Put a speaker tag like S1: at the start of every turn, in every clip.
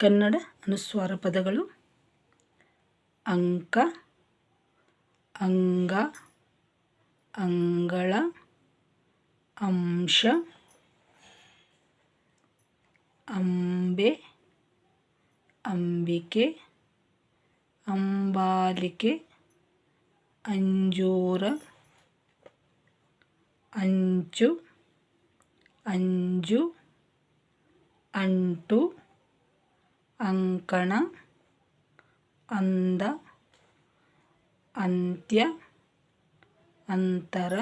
S1: ಕನ್ನಡ ಅನುಸ್ವಾರ ಪದಗಳು. ಅಂಕ ಅಂಗ ಅಂಗಳ ಅಂಶ ಅಂಬೆ ಅಂಬಿಕೆ ಅಂಬಾಲಿಕೆ ಅಂಜೂರ ಅಂಚು ಅಂಜು ಅಂಟು. ಅಂಕಣ ಅಂದ ಅಂತ್ಯ ಅಂತರ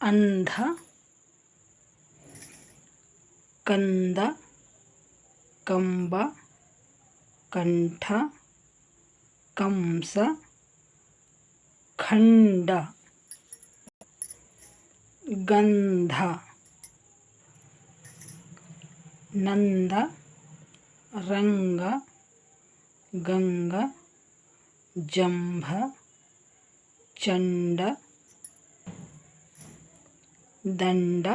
S1: ಅಂಧ ಕಂದ ಕಂಬ ಕಂಠ ಕಂಸ ಖಂಡ ಗಂಧ नंद रंग गंग जंभ चंड दंड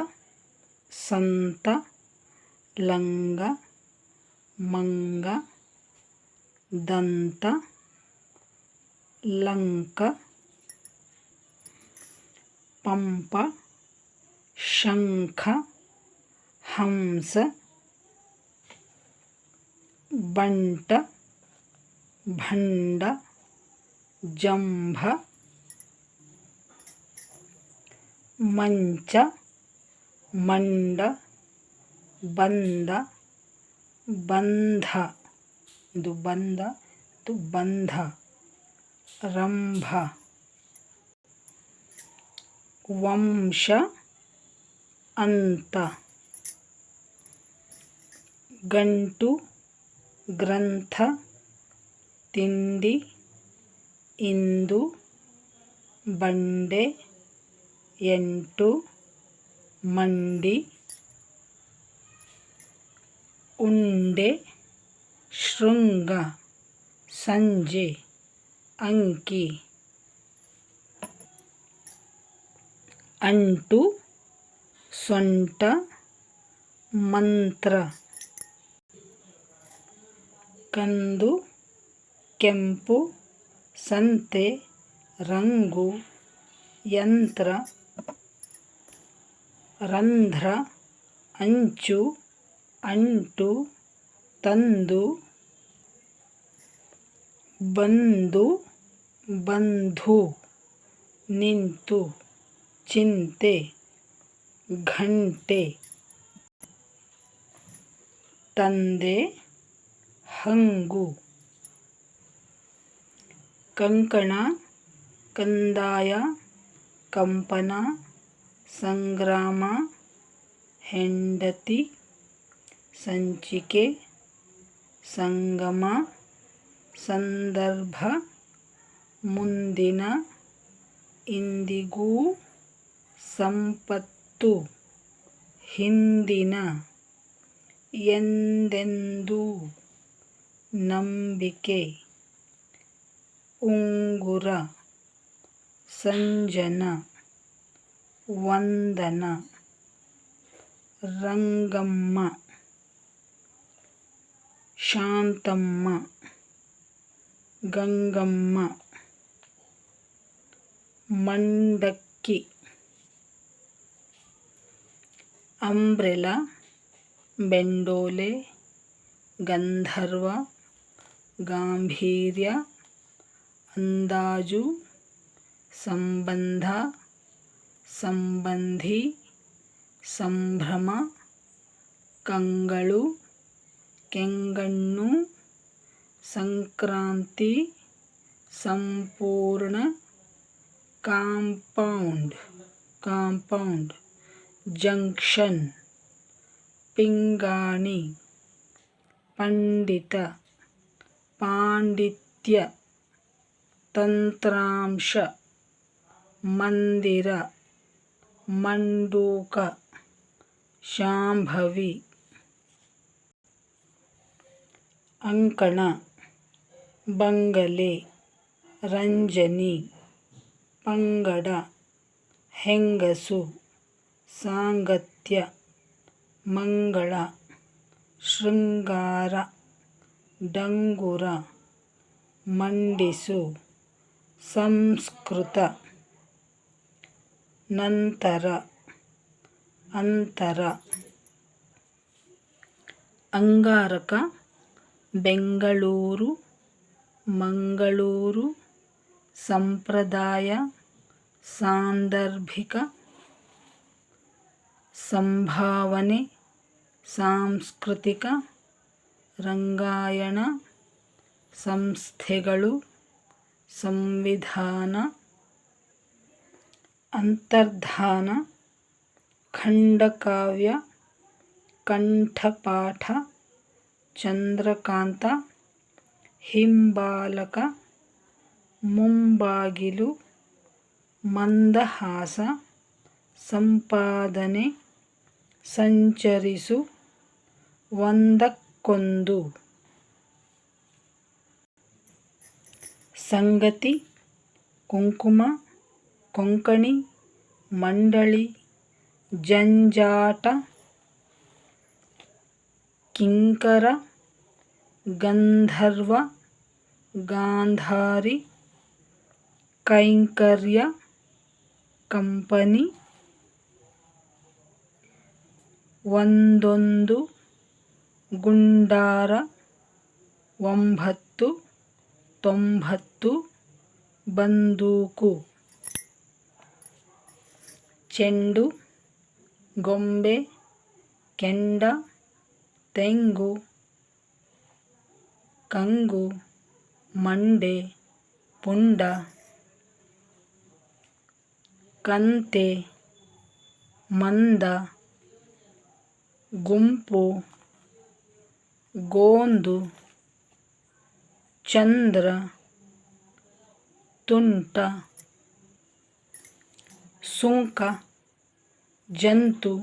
S1: संत लंग मंग दंत लंक पंप शंख हंस ಬಂಟ ಭಂಡ ಜಂಭ ಮಂಚ ಮಂಡ ಬಂದ ಬಂಧ ಇದು ಬಂದ ಇದು ಬಂಧ ರಂಭ ವಂಶ ಅಂತ ಗಂಟು గ్రంథ తిండి ఇందు బండే ఎంటు మండి ఉండే శృంగ సంజే అంకి అంటు సొంట మంత్ర. ಕಂದು, ಕೆಂಪು, ಸಂತೆ, ರಂಗು, ಯಂತ್ರ, ರಂಧ್ರ, ಅಂಚು, ಅಂಟು, ತಂದು, ಬಂದು, ಬಂಧು, ನಿಂತು, ಚಿಂತೆ, ಘಂಟೆ, ತಂದೆ ಹಂಗು. ಕಂಕಣ ಕಂದಾಯ ಕಂಪನ ಸಂಗ್ರಾಮ ಹೆಂಡತಿ ಸಂಚಿಕೆ ಸಂಗಮ ಸಂದರ್ಭ ಮುಂದಿನ ಇಂದಿಗೂ ಸಂಪತ್ತು ಹಿಂದಿನ ಎಂದೆಂದೂ. ನಂಬಿಕೆ ಉಂಗುರ ಸಂಜನ ವಂದನ ರಂಗಮ್ಮ ಶಾಂತಮ್ಮ ಗಂಗಮ್ಮ ಮಂಡಕ್ಕಿ ಅಂಬ್ರೆಲ ಬೆಂಡೋಲೆ ಗಂಧರ್ವ ಗಾಂಭೀರ್ಯ ಅಂದಾಜು ಸಂಬಂಧ ಸಂಬಂಧಿ ಸಂಭ್ರಮ ಕಂಗಳು ಕೆಂಗಣ್ಣು ಸಂಕ್ರಾಂತಿ ಸಂಪೂರ್ಣ ಕಾಂಪೌಂಡ್ ಕಾಂಪೌಂಡ್ ಜಂಕ್ಷನ್ ಪಿಂಗಾಣಿ ಪಂಡಿತ ಪಾಂಡಿತ್ಯ ತಂತ್ರಾಂಶ ಮಂದಿರ ಮಂಡೂಕ ಶಾಂಭವಿ ಅಂಕಣ ಬಂಗಲೆ ರಂಜನಿ ಪಂಗಡ ಹೆಂಗಸು ಸಾಂಗತ್ಯ ಮಂಗಳ ಶೃಂಗಾರ. ಡಂಗುರ ಮಂಡಿಸು. ಸಂಸ್ಕೃತ. ನಂತರ. ಅಂತರ. ಅಂಗಾರಕ. ಬೆಂಗಳೂರು. ಮಂಗಳೂರು. ಸಂಪ್ರದಾಯ. ಸಾಂದರ್ಭಿಕ. ಸಂಭಾವನೆ. ಸಾಂಸ್ಕೃತಿಕ. ರಂಗಾಯಣ ಸಂಸ್ಥೆಗಳು ಸಂವಿಧಾನ ಅಂತರ್ಧಾನ ಖಂಡಕಾವ್ಯ ಕಂಠಪಾಠ ಚಂದ್ರಕಾಂತ ಹಿಂಬಾಲಕ ಮುಂಬಾಗಿಲು ಮಂದಹಾಸ ಸಂಪಾದನೆ ಸಂಚರಿಸು ಒಂದಕ್ಕೊಂದು ಸಂಗತಿ ಕುಂಕುಮ ಕೊಂಕಣಿ ಮಂಡಳಿ ಜಂಜಾಟ ಕಿಂಕರ ಗಂಧರ್ವ ಗಾಂಧಾರಿ ಕೈಂಕರ್ಯ ಕಂಪನಿ. ಒಂದೊಂದು ಗುಂಡಾರ ಒಂಬತ್ತು ತೊಂಬತ್ತು ಬಂದೂಕು ಚೆಂಡು ಗೊಂಬೆ ಕೆಂಡ ತೆಂಗು ಕಂಗು ಮಂಡೆ ಪುಂಡ ಕಂತೆ ಮಂದ ಗುಂಪು ಗೋಂದು ಚಂದ್ರ ತುಂಟ ಸುಂಕ ಜಂತು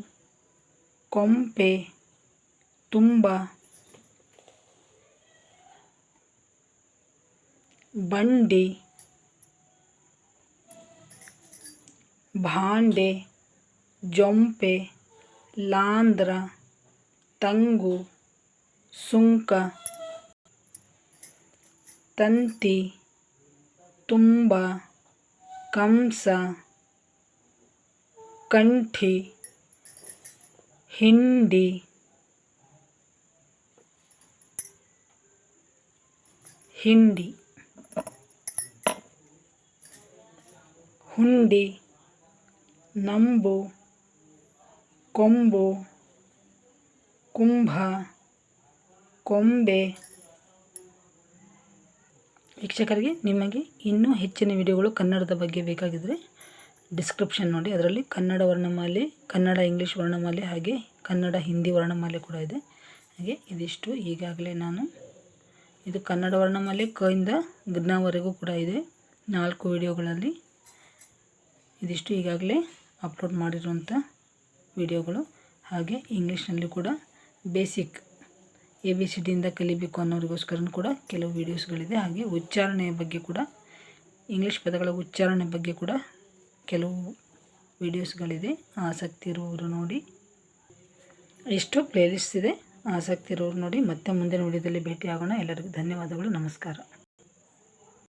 S1: ಕೊಂಪೆ ತುಂಬ ಬಂಡಿ ಭಾಂಡೆ ಜೊಂಪೆ ಲಾಂದ್ರ ತಂಗು ಸುಂಕ ತಂತಿ ತುಂಬ ಕಂಸ ಕಂಠಿ ಹಿಂಡಿ ಹಿಂಡಿ ಹುಂಡಿ ನಂಬು ಕೊಂಬು ಕುಂಭ ಕೊಂಬೆ. ವೀಕ್ಷಕರಿಗೆ ನಿಮಗೆ ಇನ್ನೂ ಹೆಚ್ಚಿನ ವಿಡಿಯೋಗಳು ಕನ್ನಡದ ಬಗ್ಗೆ ಬೇಕಾಗಿದ್ದರೆ ಡಿಸ್ಕ್ರಿಪ್ಷನ್ ನೋಡಿ. ಅದರಲ್ಲಿ ಕನ್ನಡ ವರ್ಣಮಾಲೆ, ಕನ್ನಡ ಇಂಗ್ಲೀಷ್ ವರ್ಣಮಾಲೆ ಹಾಗೆ ಕನ್ನಡ ಹಿಂದಿ ವರ್ಣಮಾಲೆ ಕೂಡ ಇದೆ. ಹಾಗೆ ಇದಿಷ್ಟು ಈಗಾಗಲೇ ನಾನು. ಇದು ಕನ್ನಡ ವರ್ಣಮಾಲೆ ಕ ಇಂದ ಜ್ಞವರೆಗೂ ಕೂಡ ಇದೆ. ನಾಲ್ಕು ವಿಡಿಯೋಗಳಲ್ಲಿ ಇದಿಷ್ಟು ಈಗಾಗಲೇ ಅಪ್ಲೋಡ್ ಮಾಡಿರುವಂಥ ವಿಡಿಯೋಗಳು. ಹಾಗೆ ಇಂಗ್ಲೀಷ್ನಲ್ಲಿ ಕೂಡ ಬೇಸಿಕ್ ಎ ಬಿ ಸಿ ಡಿಯಿಂದ ಕಲಿಬೇಕು ಅನ್ನೋರಿಗೋಸ್ಕರ ಕೂಡ ಕೆಲವು ವೀಡಿಯೋಸ್ಗಳಿದೆ ಹಾಗೆ ಉಚ್ಚಾರಣೆಯ ಬಗ್ಗೆ ಕೂಡ ಇಂಗ್ಲೀಷ್ ಪದಗಳ ಉಚ್ಚಾರಣೆ ಬಗ್ಗೆ ಕೂಡ ಕೆಲವು ವೀಡಿಯೋಸ್ಗಳಿದೆ ಆಸಕ್ತಿ ಇರುವವರು ನೋಡಿ. ಎಷ್ಟು ಪ್ಲೇಲಿಸ್ಟ್ ಇದೆ. ಆಸಕ್ತಿ ಇರೋರು ನೋಡಿ. ಮತ್ತೆ ಮುಂದಿನ ವಿಡಿಯೋದಲ್ಲಿ ಭೇಟಿ ಆಗೋಣ ಎಲ್ಲರಿಗೂ ಧನ್ಯವಾದಗಳು. ನಮಸ್ಕಾರ.